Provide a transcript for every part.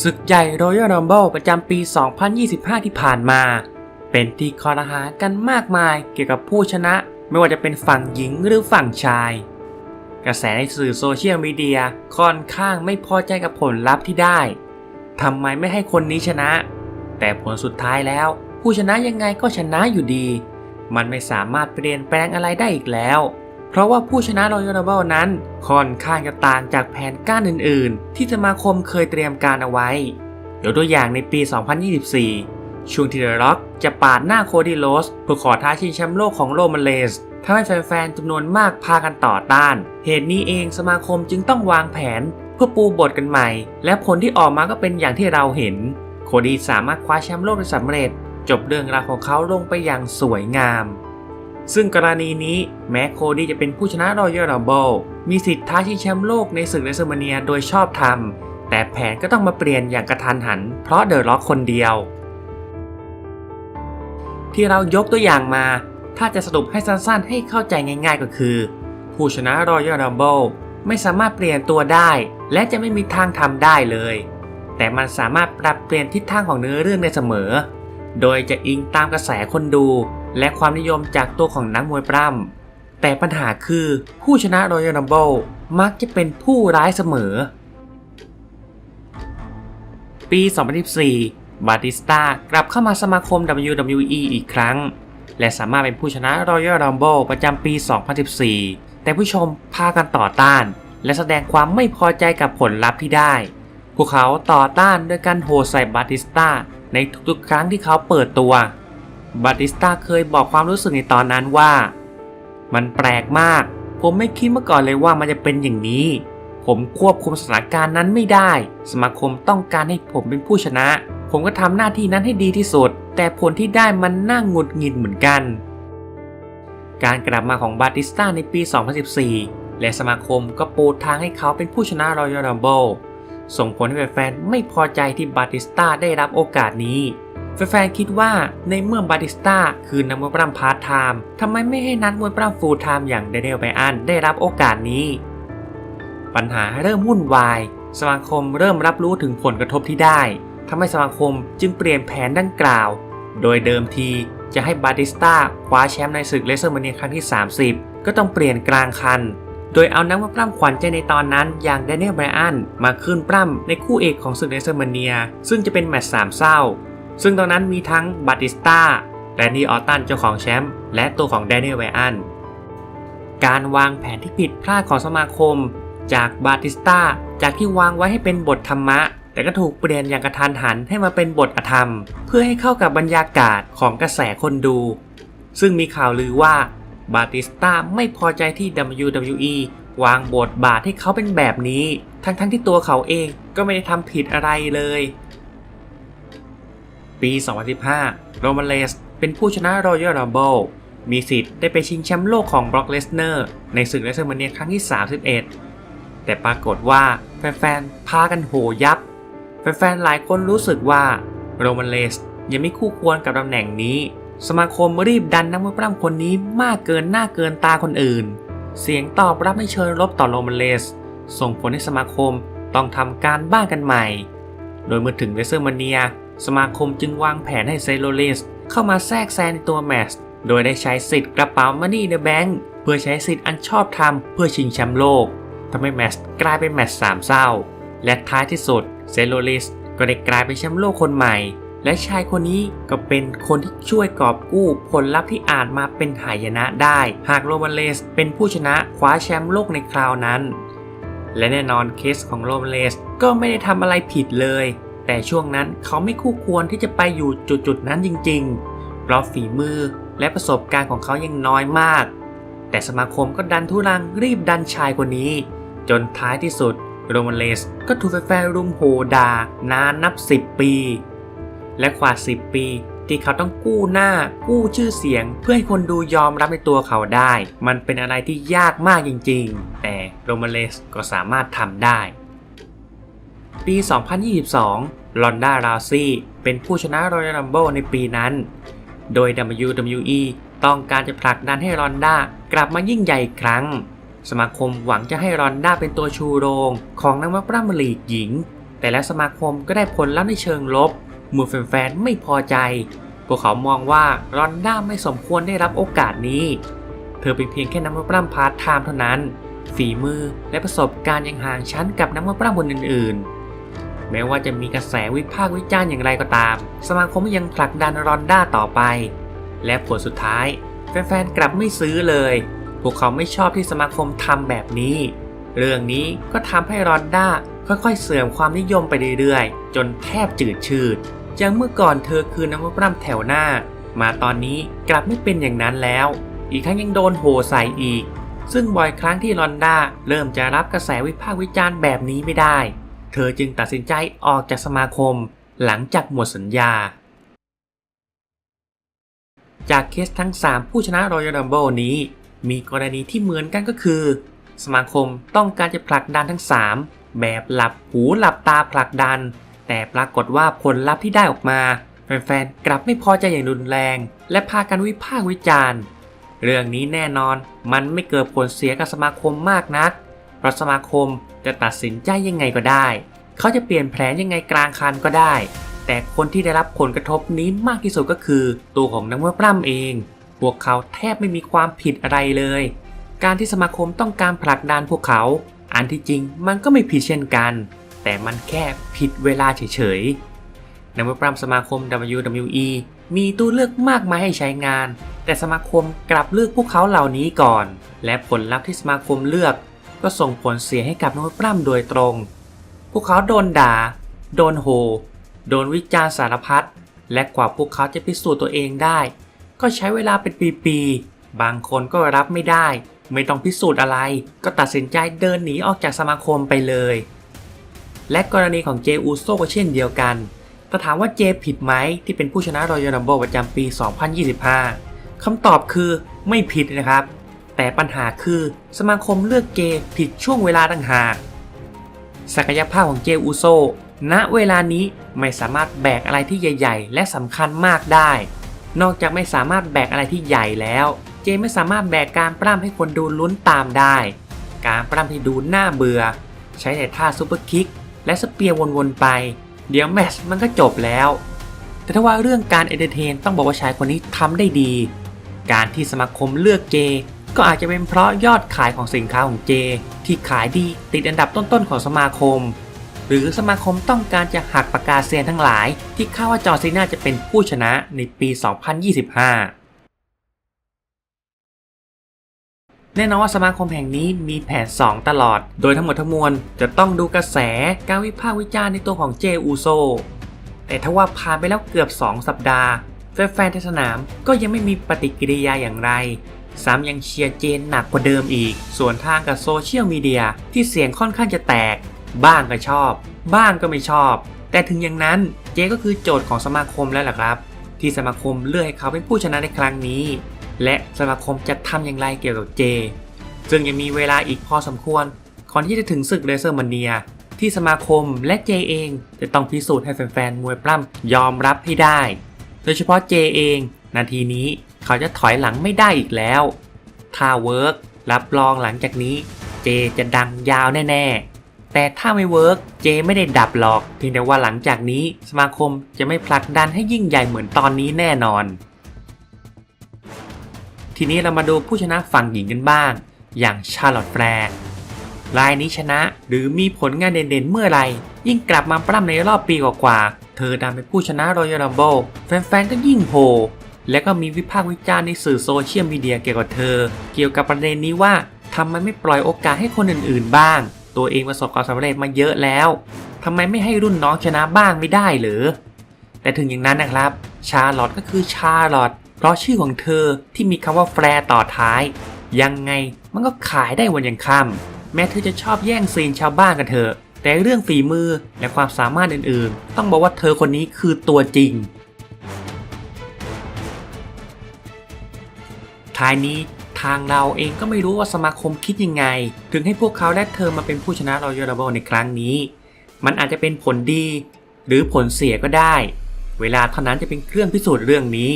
ศึกใหญ่ Royal Rumble ประจำปี 2025 ที่ผ่านมา เป็นที่คอรหากันมากมายเกี่ยวกับผู้ชนะไม่ว่าจะเป็นฝั่งหญิงหรือฝั่งชาย กระแสในสื่อโซเชียลมีเดียค่อนข้างไม่พอใจกับผลลัพธ์ที่ได้ทำไมไม่ให้คนนี้ชนะ แต่ผลสุดท้ายแล้ว ผู้ชนะยังไงก็ชนะอยู่ดี มันไม่สามารถเปลี่ยนแปลงอะไรได้อีกแล้ว เพราะว่าผู้ชนะ Royal Rumble นั้นค่อนข้างจะต่างจากแผนการอื่นๆ ที่สมาคมเคยเตรียมการเอาไว้ยกตัวอย่างในปี 2024 ช่วงที่เดอะร็อกจะปาดหน้าโคดี้โรสเพื่อขอท้าชิงแชมป์โลกของโรมันเลสทำให้แฟนๆจำนวนมากพากันต่อต้าน เหตุนี้เองสมาคมจึงต้องวางแผนเพื่อปูบทกันใหม่ และผลที่ออกมาก็เป็นอย่างที่เราเห็น โคดี้สามารถคว้าแชมป์โลกได้สำเร็จ จบเรื่องราวของเขาลงไปอย่างสวยงาม ซึ่งกรณีนี้แม้โคดี้จะเป็นผู้ชนะรอยัลรัมเบิลมีสิทธิ์ท้าชิงแชมป์โลกในศึกเรสเมเนียโดยชอบธรรม แต่แผนก็ต้องมาเปลี่ยนอย่างกระทันหัน เพราะเดอะล็อกคนเดียว ที่เรายกตัวอย่างมา ถ้าจะสรุปให้สั้นๆ ให้เข้าใจง่ายๆก็คือ ผู้ชนะรอยัลรัมเบิลไม่สามารถเปลี่ยนตัวได้ และจะไม่มีทางทำได้เลย แต่มันสามารถปรับเปลี่ยนทิศทางของเนื้อเรื่องได้เสมอ โดยจะอิงตามกระแสคนดู และความนิยมจากตัวของนักมวยปล้ำแต่ปัญหาคือผู้ชนะ Royal Rumble มักจะเป็นผู้ร้ายเสมอ ปี 2014 บาติสตากลับเข้ามาสมาคม WWE อีกครั้ง และสามารถเป็นผู้ชนะ Royal Rumble ประจำปี 2014 แต่ผู้ชมพากันต่อต้าน และแสดงความไม่พอใจกับผลลัพธ์ที่ได้ พวกเขาต่อต้านด้วยการโหใส่บาติสตาในทุกๆ ครั้งที่เขาเปิดตัว บาติสตาเคยบอกความรู้สึกในตอนนั้นว่า มันแปลกมาก ผมไม่คิดมาก่อนเลยว่ามันจะเป็นอย่างนี้ ผมควบคุมสถานการณ์นั้นไม่ได้ สมาคมต้องการให้ผมเป็นผู้ชนะ ผมก็ทำหน้าที่นั้นให้ดีที่สุด แต่ผลที่ได้มันน่างหงุดหงิดเหมือนกัน การกลับมาของบาติสตาในปี 2014 และสมาคมก็ปูทางให้เขาเป็นผู้ชนะ Royal Rumble ส่งผลให้แฟนๆไม่พอใจที่บาติสตาได้รับโอกาสนี้ แฟนๆคิดว่าในเมื่อบาติสตาคือนักมวยปล้ำพาร์ทไทม์ทำไมไม่ให้นักมวยปล้ำฟูลไทม์อย่างเดน i ลไบอันได้รับโอกาสนี้ ปัญหาเริ่มวุ่นวาย สมาคมเริ่มรับรู้ถึงผลกระทบที่ได้ทำให้สมาคมจึงเปลี่ยนแผนดังกล่าว โดยเดิมทีจะให้บาติสตาคว้าแชมป์ในศึกเลเซอร์มาเนียครั้งที่ 30 ก็ต้องเปลี่ยนกลางคัน โดยเอานักมวยปล้ำขวัญใจในตอนนั้นอย่างแดเนียลไบรอันมาขึ้นปล้ำในคู่เอกของศึกเลเซอร์มาเนีย ซึ่งจะเป็นแมตช์สามเศร้า ซึ่งตอนนั้นมีทั้งบาติสตาแดนนี่ออตตันเจ้าของแชมป์และตัวของแดเนียลไบรอัน การวางแผนที่ผิดพลาดของสมาคม จากบาติสตาจากที่วางไว้ให้เป็นบทธรรมะ แต่ก็ถูกเปลี่ยนอย่างกระทันหันให้มาเป็นบทอธรรม เพื่อให้เข้ากับบรรยากาศของกระแสคนดู ซึ่งมีข่าวลือว่าบาติสตาไม่พอใจที่ WWE วางบทบาทให้เขาเป็นแบบนี้ ทั้งๆทที่ตัวเขาเองก็ไม่ได้ทำผิดอะไรเลย ปี 2015 โรมันเลสเป็นผู้ชนะ Royal Rumble มีสิทธิ์ได้ไปชิงแชมป์โลกของบร็อกเลสเนอร์ในศึกเลสเตอร์มาเนียครั้งที่ 31 แต่ปรากฏว่าแฟนๆ พากันโหยับ แฟนๆ หลายคนรู้สึกว่าโรมันเลสยังไม่คู่ควรกับตำแหน่งนี้ สมาคมรีบดันนักมวยปล้ำคนนี้มากเกินหน้าเกินตาคนอื่น เสียงตอบรับในเชิงลบต่อโรมันเลส ส่งผลให้สมาคมต้องทำการบ้านกันใหม่ โดยเมื่อถึงเวเซอร์มาเนีย สมาคมจึงวางแผนให้เซโรเลสเข้ามาแทรกแซงตัวแมตช์โดยได้ใช้สิทธิ์กระเป๋ามานี่ในแบงค์เพื่อใช้สิทธิ์อันชอบธรรมเพื่อชิงแชมป์โลกทำให้แมตช์กลายเป็นแมตช์สามเศร้า และท้ายที่สุดเซโรเลสก็ได้กลายเป็นแชมป์โลกคนใหม่ และชายคนนี้ก็เป็นคนที่ช่วยกอบกู้ผลลัพธ์ที่อาจมาเป็นหายนะได้ หากโรมันเลสเป็นผู้ชนะคว้าแชมป์โลกในคราวนั้น และแน่นอนเคสของโรมันเลสก็ไม่ได้ทำอะไรผิดเลย แต่ช่วงนั้นเขาไม่คู่ควรที่จะไปอยู่จุดๆนั้นจริงๆ เพราะฝีมือและประสบการณ์ของเขายังน้อยมาก แต่สมาคมก็ดันทุรังรีบดันชายคนนี้ จนท้ายที่สุดโรมันเลสก็ถูกแฟนรุมโหดานานนับ 10 ปี และกว่า 10 ปีที่เขาต้องกู้หน้ากู้ชื่อเสียง เพื่อให้คนดูยอมรับในตัวเขาได้ มันเป็นอะไรที่ยากมากจริงๆ แต่โรมันเลสก็สามารถทำได้ ปี 2022 ลอนดา ราซี่ เป็นผู้ชนะ Royal Rumble ในปีนั้น โดย WWE ต้องการจะผลักดันให้รอนด้ากลับมายิ่งใหญ่อีกครั้ง สมาคมหวังจะให้รอนด้าเป็นตัวชูโรง ของนักมวยปล้ำลีกหญิง แต่และสมาคมก็ได้ผลลัพธ์ในเชิงลบเมื่อแฟนๆไม่พอใจ พวกเขามองว่ารอนด้าไม่สมควรได้รับโอกาสนี้ เธอเป็นเพียงแค่นักมวยปล้ำพาร์ทไทม์เท่านั้น ฝีมือและประสบการณ์ยังห่างชั้นกับนักมวยปล้ำคนอื่นๆ แม้ว่าจะมีกระแสวิพากษ์วิจารณ์อย่างไรก็ตาม สมาคมยังผลักดันรอนด้าต่อไป และผลสุดท้าย แฟนๆกลับไม่ซื้อเลย พวกเขาไม่ชอบที่สมาคมทำแบบนี้ เรื่องนี้ก็ทำให้รอนด้าค่อยๆ เสื่อมความนิยมไปเรื่อยๆ จนแทบจืดชืดจากเมื่อก่อนเธอคือนักมวปล้ำแถวหน้า มาตอนนี้กลับไม่เป็นอย่างนั้นแล้ว อีกทั้งยังโดนโหใส่อีก ซึ่งบ่อยครั้งที่รอนด้าเริ่มจะรับกระแสวิพากษ์วิจารณ์แบบนี้ไม่ได้ เธอจึงตัดสินใจออกจากสมาคมหลังจากหมดสัญญา จากเคสทั้ง 3 ผู้ชนะ Royal Rumble นี้ มีกรณีที่เหมือนกันก็คือ สมาคมต้องการจะผลักดันทั้ง 3 แบบหลับหูหลับตาผลักดัน แต่ปรากฏว่าผลลัพธ์ที่ได้ออกมา แฟนๆ กลับไม่พอใจอย่างรุนแรง และพากันวิพากษ์วิจารณ์ เรื่องนี้แน่นอนมันไม่เกิดผลเสียกับสมาคมมากนัก เพราะสมาคมจะตัดสินใจยังไงก็ได้ เขาจะเปลี่ยนแผนยังไงกลางคันก็ได้ แต่คนที่ได้รับผลกระทบนี้มากที่สุดก็คือ ตัวของนักมวยปล้ำเอง พวกเขาแทบไม่มีความผิดอะไรเลย การที่สมาคมต้องการผลักดันพวกเขา อันที่จริงมันก็ไม่ผิดเช่นกัน แต่มันแค่ผิดเวลาเฉยๆนักมวยปล้ำสมาคม WWE มีตัวเลือกมากมายให้ใช้งาน แต่สมาคมกลับเลือกพวกเขาเหล่านี้ก่อน และผลลัพธ์ที่สมาคมเลือก ก็ส่งผลเสียให้กับนักวยปล้ำโดยตรง พวกเขาโดนด่า โดนโหโดนวิจารณ์สารพัด และกว่าพวกเขาจะพิสูจน์ตัวเองได้ ก็ใช้เวลาเป็นปีๆ บางคนก็รับไม่ได้ ไม่ต้องพิสูจน์อะไร ก็ตัดสินใจเดินหนีออกจากสมาคมไปเลย และกรณีของเจอูโซก็เช่นเดียวกันถ้าถามว่าเจผิดไหมที่เป็นผู้ชนะรอยัล r ัมเบิลประจำปี 2025คำตอบคือไม่ผิดนะครับ แต่ปัญหาคือสมาคมเลือกเจผิดช่วงเวลาต่างหาก ศักยภาพของเจอูโซ ณ เวลานี้ไม่สามารถแบกอะไรที่ใหญ่ ๆ และสำคัญมากได้ นอกจากไม่สามารถแบกอะไรที่ใหญ่แล้ว เจไม่สามารถแบกการปล้ำให้คนดูลุ้นตามได้ การปล้ำที่ดูน่าเบื่อ ใช้แต่ท่าซุปเปอร์คิก และสเปียร์วนๆไป เดี๋ยวแมชมันก็จบแล้ว แต่ถ้าว่าเรื่องการเอนเตอร์เทนต้องบอกว่าชายคนนี้ทำได้ดี การที่สมาคมเลือกเจ ก็อาจจะเป็นเพราะยอดขายของสินค้าของเจ ที่ขายดีติดอันดับต้นๆของสมาคม หรือสมาคมต้องการจะหักปากกาเซียนทั้งหลาย ที่คาดว่าจอร์ซีน่าจะเป็นผู้ชนะในปี 2025แน่นอนว่าสมาคมแห่งนี้มีแผน 2 ตลอด โดยทั้งหมดทั้งมวลจะต้องดูกระแสการวิพากษ์วิจารณ์ในตัวของเจอูโซ แต่ถ้าว่าผ่านไปแล้วเกือบ 2 สัปดาห์ แฟนๆในสนามก็ยังไม่มีปฏิกิริยาอย่างไร ซ้ำยังเชียร์เจนหนักกว่าเดิมอีก ส่วนทางกับโซเชียลมีเดียที่เสียงค่อนข้างจะแตก บ้างก็ชอบ บ้างก็ไม่ชอบ แต่ถึงอย่างนั้นเจก็คือโจทย์ของสมาคมแล้วล่ะครับ ที่สมาคมเลือกให้เขาเป็นผู้ชนะในครั้งนี้ และสมาคมจะทำอย่างไรเกี่ยวกับเจ ซึ่งยังมีเวลาอีกพอสมควรก่อนที่จะถึงศึกเรเซอร์มาเนียที่สมาคมและเจเองจะต้องพิสูจน์ให้แฟนๆมวยปล้ำยอมรับให้ได้ โดยเฉพาะเจเอง นาทีนี้ เขาจะถอยหลังไม่ได้อีกแล้ว ถ้าเวิร์กรับรองหลังจากนี้ เจจะดังยาวแน่ๆ แต่ถ้าไม่เวิร์กเจไม่ได้ดับหรอก เพียงแต่ว่าหลังจากนี้สมาคมจะไม่ผลักดันให้ยิ่งใหญ่เหมือนตอนนี้แน่นอน ทีนี้เรามาดูผู้ชนะฝั่งหญิงกันบ้าง อย่างชาร์ลอตแฟร์รายนี้ชนะหรือมีผลงานเด่นๆเมื่อไร ยิ่งกลับมาปล้ำในรอบปีกว่าๆ เธอดันเป็นผู้ชนะรอยัล r ัมเบิลแฟนๆก็ยิ่งโห และก็มีวิพากษ์วิจารณ์ในสื่อโซเชียลมีเดียเกี่ยวกับเธอ เกี่ยวกับประเด็นนี้ว่าทำไมไม่ปล่อยโอกาสให้คนอื่นๆบ้าง ตัวเองประสบความสำเร็จมาเยอะแล้วทำไมไม่ให้รุ่นน้องชนะบ้างไม่ได้หรือ แต่ถึงอย่างนั้นนะครับ ชาร์ลอตก็คือชาร์ลอตเพราะชื่อของเธอที่มีคำว่าแฟร์ต่อท้าย ยังไงมันก็ขายได้วันยังค่ำแม้เธอจะชอบแย่งซีนชาวบ้านกันเถอะแต่เรื่องฝีมือและความสามารถอื่นๆ ต้องบอกว่าเธอคนนี้คือตัวจริง ท้ายนี้ทางเราเองก็ไม่รู้ว่าสมาคมคิดยังไง ถึงให้พวกเขาและเธอมาเป็นผู้ชนะรอยัล r ัมเบิลในครั้งนี้ มันอาจจะเป็นผลดี หรือผลเสียก็ได้ เวลาเท่านั้นจะเป็นเครื่องพิสูจน์เรื่องนี้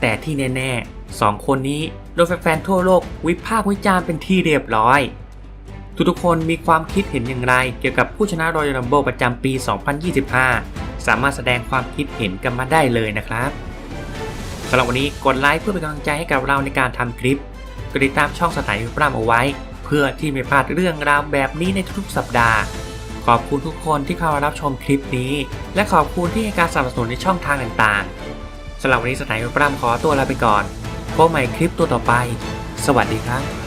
แต่ที่แน่ๆสองคนนี้โดนแฟนๆทั่วโลกวิพากษ์วิจารณ์เป็นที่เรียบร้อย ทุกๆคนมีความคิดเห็นอย่างไร เกี่ยวกับผู้ชนะ Royal Rumble ประจำปี 2025 สามารถแสดงความคิดเห็นกันมาได้เลยนะครับ สำหรับวันนี้กดไลค์เพื่อเป็นกำลังใจให้กับเราในการทำคลิปกดติดตามช่องสถานีปรามเอาไว้ เพื่อที่ไม่พลาดเรื่องราวแบบนี้ในทุกๆสัปดาห์ขอบคุณทุกคนที่เข้ามารับชมคลิปนี้ และขอบคุณที่ให้การสนับสนุนในช่องทางต่างๆสำหรับวันนี้สถานีปรามขอตัวลาไปก่อนพบใหม่คลิปตัวต่อไป สวัสดีครับ